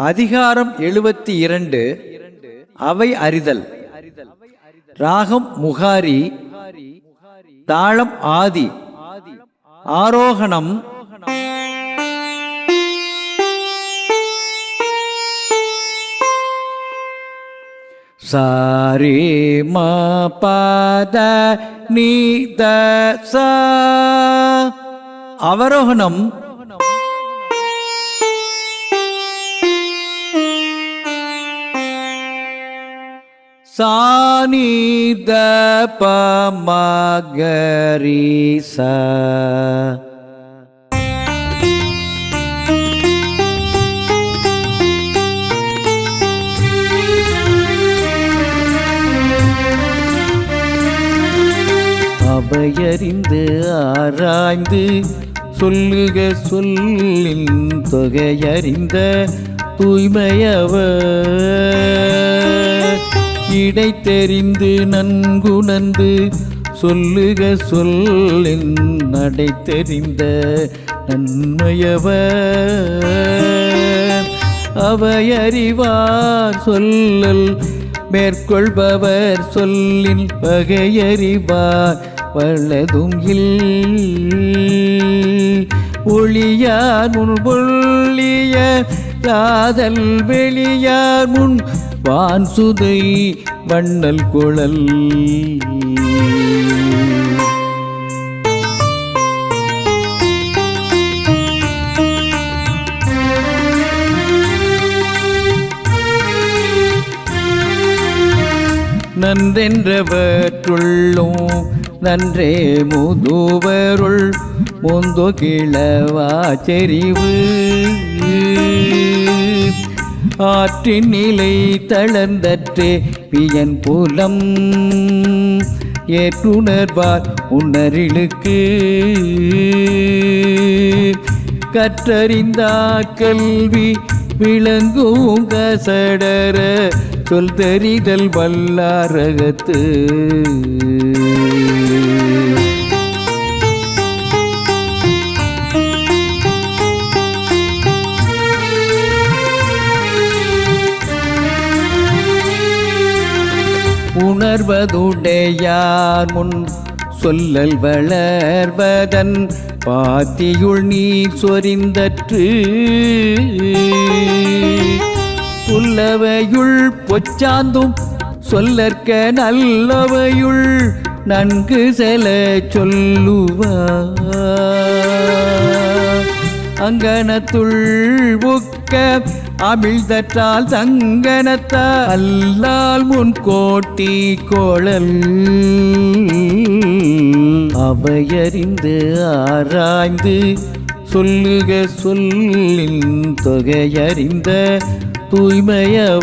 அதிகாரம் எழுபத்தி இரண்டு. அவை அறிதல். ராகம் முகாரி. தாளம் ஆதி. ஆரோகணம். சாரி ம பத நீத அவரோகணம். சானித பமகரிச. அவையறிந்து ஆராய்ந்து சொல்லுக சொல்லின் தொகையறிந்த தூய்மையவர். விடை தெரிந்து நன்குணர்ந்து சொல்லுக சொல்லின் நடை தெரிந்த நன்மையவர். அவையறிவார் சொல்லல் மேற்கொள்பவர் சொல்லின் பகையறிவார் வல்லதும் இல். ஒளியார் முன் ஒளிய காதல் வெளியார் முன் வான்சுதை வண்ணல் குழல். நன்றென்றவற்றுள்ளும் நன்றே முதுவருள் முந்து கிழவா செறிவு. ஆற்றின் நிலை தளர்ந்தற்றே பியன் புலம். ஏற்றுணர்வார் உணரிலுக்கு கற்றறிந்தார் கல்வி விளங்கும் கசடர. சொல் தெரிதல் வல்லாரகத்து உணர்வதுடையார் முன் சொல்லல் வளர்வதன் பாத்தியுள் நீர் சொரிந்தற்று. புல்லவையுள் பொச்சாந்தும் சொல்லற்க நல்லவையுள் நன்கு செல சொல்லுவார். அங்கனத்துள் உக்க அமிழ்தற்றால் தங்கனத்தா அல்லால் முன் கோட்டி கோழல். அவையறிந்து ஆராய்ந்து சொல்லுக சொல்லின் தொகையறிந்த தூய்மையவர்.